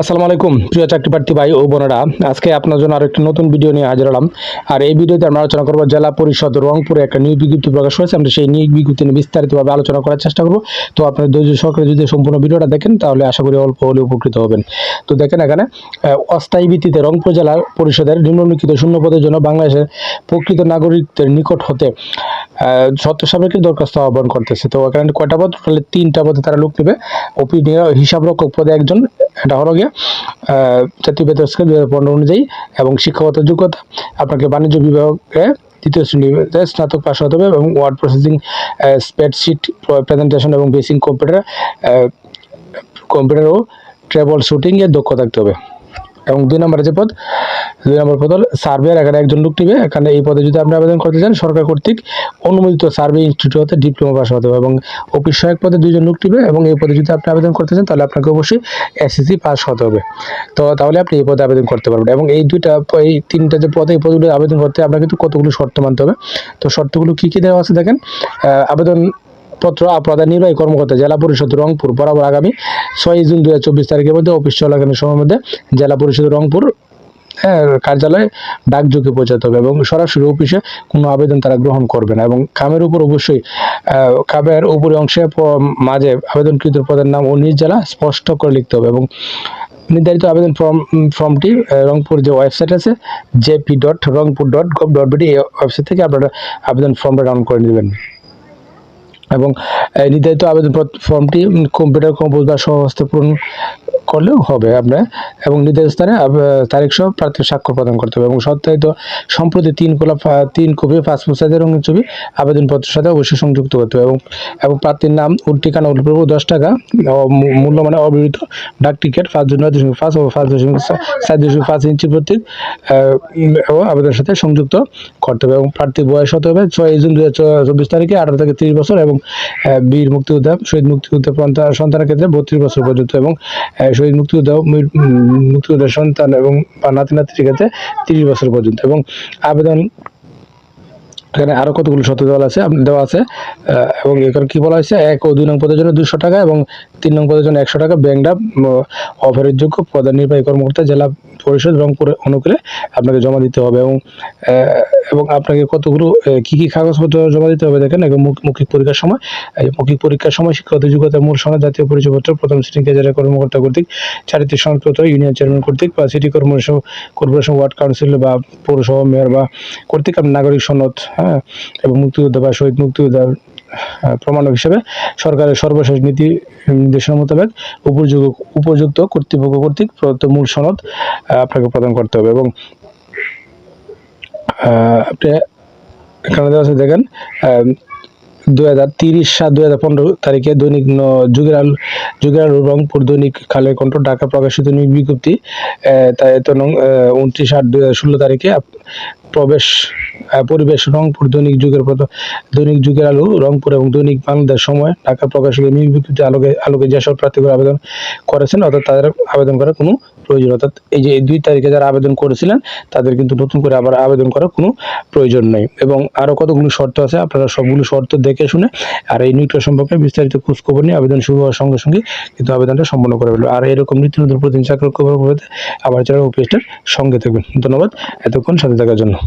আসসালামু আলাইকুম, প্রিয় চাকরি প্রার্থী ভাই ও বোনেরা। আজকে আপনার জন্য আরেকটি নতুন ভিডিও নিয়ে হাজির হলাম। আর এই ভিডিওতে আমরা আলোচনা করব জেলা পরিষদ রংপুরে একটা নিয়োগ বিজ্ঞপ্তি প্রকাশ হয়েছে আমরা সেই নিয়োগ বিজ্ঞপ্তি নিয়ে বিস্তারিতভাবে আলোচনা করার চেষ্টা করব। তো আপনার ধৈর্য সহকারে যদি সম্পূর্ণ ভিডিওটা দেখেন, তাহলে আশা করি অল্প হলে উপকৃত হবেন। তো দেখেন এখানে অস্থায়ী ভিত্তিতে রংপুর জেলা পরিষদের নিম্নলিখিত শূন্য পদের জন্য বাংলাদেশের প্রকৃত নাগরিকদের নিকট হতে সত্য সাপেক্ষে দরখাস্ত আহ্বান করতেছে। তো এখানে কয়টা পদ? তাহলে তিনটা পদে তারা লোক নেবে। ওপিনিয়ন হিসাবরক্ষক পদে একজন এটা হলো গিয়ে জাতীয় বেতন স্কেল দু হাজার পনেরো অনুযায়ী এবং শিক্ষাগত যোগ্যতা, আপনাকে বাণিজ্য বিভাগে দ্বিতীয় শ্রেণীতে স্নাতক পাশ হতে হবে এবং ওয়ার্ড প্রসেসিং স্প্রেডশিট প্রেজেন্টেশন এবং বেসিং কম্পিউটার কম্পিউটার ও ট্রেবল শুটিংয়ে দক্ষ থাকতে হবে। এবং দুই নম্বরে যে পদ, দুই নম্বর পদ হল সার্ভেয়ার এখানে একজন লোক নিবে। এখানে এই পদে যদি আপনি আবেদন করতে চান, সরকার কর্তৃক অনুমোদিত সার্ভে ইনস্টিটিউট হতে ডিপ্লোমা পাস হতে হবে এবং অফিস সহায়ক পদে দুইজন লোক নিবে এবং এই পদে যদি আপনি আবেদন করতে চান, তাহলে আপনাকে অবশ্যই এসএসসি পাস হতে হবে। তো তাহলে আপনি এই পদে আবেদন করতে পারবেন এবং এই দুইটা, এই তিনটা যে পদে, এই পদগুলো আবেদন করতে আপনাকে কিন্তু কতগুলো শর্ত মানতে হবে। তো শর্তগুলো কী কী দেওয়া আছে দেখেন? আবেদন পত্র আপনাদের নির্বাহী কর্মকর্তা জেলা পরিষদ রংপুর, বরাবর আগামী ছয় জুন দু হাজার চব্বিশ তারিখের মধ্যে অফিস চলাকালীন সময়ের মধ্যে জেলা পরিষদ রংপুর কার্যালয়ে ডাকযোগে পৌঁছাতে হবে এবং সরাসরি অফিসে কোনো আবেদন তারা গ্রহণ করবে না এবং কামের উপর অবশ্যই কামের উপরে অংশে মাঝে আবেদনকৃত পদের নাম ও নিজ জেলা স্পষ্ট করে লিখতে হবে এবং নির্ধারিত আবেদন ফর্ম ফর্মটি রংপুর যে ওয়েবসাইট আছে JP dot Rangpur dot gov dot BD এই ওয়েবসাইট থেকে আপনারা আবেদন ফর্মটা ডাউনলোড করে নেবেন। এবং নির্ধারিত আবেদন ফর্মটি কম্পিউটার কম্পোজ বা সহস্তে পূরণ করলেও হবে আপনার, এবং নির্ধারিত স্থানে তারিখ সহ প্রার্থীর স্বাক্ষর প্রদান করতে হবে এবং সত্যায়িত সম্প্রতি তিন কোলা তিন কপি পাসপোর্ট সাইজের রঙিন ছবি আবেদনপত্রের সাথে অবশ্যই সংযুক্ত করতে হবে এবং এবং প্রার্থীর নাম ও ঠিকানা দশ টাকা মূল্য মানে অবিহিত ডাক টিকিট পাঁচ জন্য দশমিক পাঁচ ও পাঁচ দশমিক সাত দশমিক পাঁচ ইঞ্চি এবং আবেদনের সাথে সংযুক্ত করতে হবে এবং প্রার্থীর বয়স হতে হবে ছয় জুন দু হাজার চব্বিশ তারিখে আঠারো থেকে তিরিশ বছর এবং বীর মুক্তিযোদ্ধা, শহীদ মুক্তিযোদ্ধা পন্থা সন্তানের ক্ষেত্রে বত্রিশ বছর পর্যন্ত এবং শহীদ মুক্তিযোদ্ধা মুক্তিযোদ্ধা সন্তান এবং নাতি নাতির ক্ষেত্রে তিরিশ বছর পর্যন্ত এবং আবেদন এখানে আরও কতগুলো শর্ত দেওয়া আছে দেওয়া আছে। এবং এখানে কী বলা হয়েছে? এক ও দুই নং পদের জন্য দুশো টাকা এবং তিন নং পদের জন্য একশো টাকা ব্যাংকডা অফারের যোগ্য প্রধান নির্বাহী কর্মকর্তা জেলা পরিষদ রংপুর অনুকূলে আপনাকে জমা দিতে হবে। এবং এবং আপনাকে কতগুলো কি কি কাগজপত্র জমা দিতে হবে দেখেন, এবং মৌখিক পরীক্ষার সময় মৌখিক পরীক্ষার সময় শিক্ষাগত যোগ্যতা মূল সনদ, জাতীয় পরিচয়পত্র, প্রথম শ্রেণি জেলা কর্মকর্তা কর্তৃক, চারিত্রিক সনদপত্র, ইউনিয়ন চেয়ারম্যান কর্তৃক, বা city corporation corporation ward council বা পৌরসভা মেয়র বা কর্তৃক নাগরিক সনদ হ্যাঁ এবং মুক্তিযোদ্ধা বা শহীদ মুক্তিযোদ্ধার প্রমাণক হিসেবে সরকারের সর্বশেষ নীতি নির্দেশনা মোতাবেক উপযুক্ত উপযুক্ত কর্তৃপক্ষ কর্তৃক প্রদত্ত মূল সনদ আপনাকে প্রদান করতে হবে। এবং আপনি এখানে দেওয়া আছে, দেখেন দুই হাজার তিরিশ সাত, দুই হাজার পনেরো তারিখে দৈনিক যুগের আলো যুগের রংপুর দৈনিক খালের কণ্ঠ ঢাকা প্রকাশিত বিজ্ঞপ্তি তাই তো উনত্রিশ আট দুই হাজার ষোলো তারিখে প্রবেশ পরিবেশ রংপুর দৈনিক যুগের দৈনিক যুগের আলো, রংপুর এবং দৈনিক বাংলাদেশ সময়, ঢাকা প্রকাশিত নিয়োগ আলোকে আলোকে যেসব প্রার্থীরা আবেদন করেছেন, অর্থাৎ তাদের আবেদন করার কোনো প্রয়োজন, অর্থাৎ এই যে দুই তারিখে যারা আবেদন করেছিলেন, তাদের কিন্তু নতুন করে আবার আবেদন করার কোনো প্রয়োজন নেই। এবং আরও কতগুলো শর্ত আছে, আপনারা সবগুলো শর্ত দেখে শুনে আর এই নিয়োগটা সম্পর্কে বিস্তারিত খোঁজখবর নিয়ে আবেদন শুরু হওয়ার সঙ্গে সঙ্গে কিন্তু আবেদনটা সম্পন্ন করে ফেলবে আর এরকম নিত্য নতুন প্রতিদিন চাকরি খবর আমার চ্যানেল অফিসটার সঙ্গে থাকবেন। ধন্যবাদ, এতক্ষণ সাথে থাকার জন্য।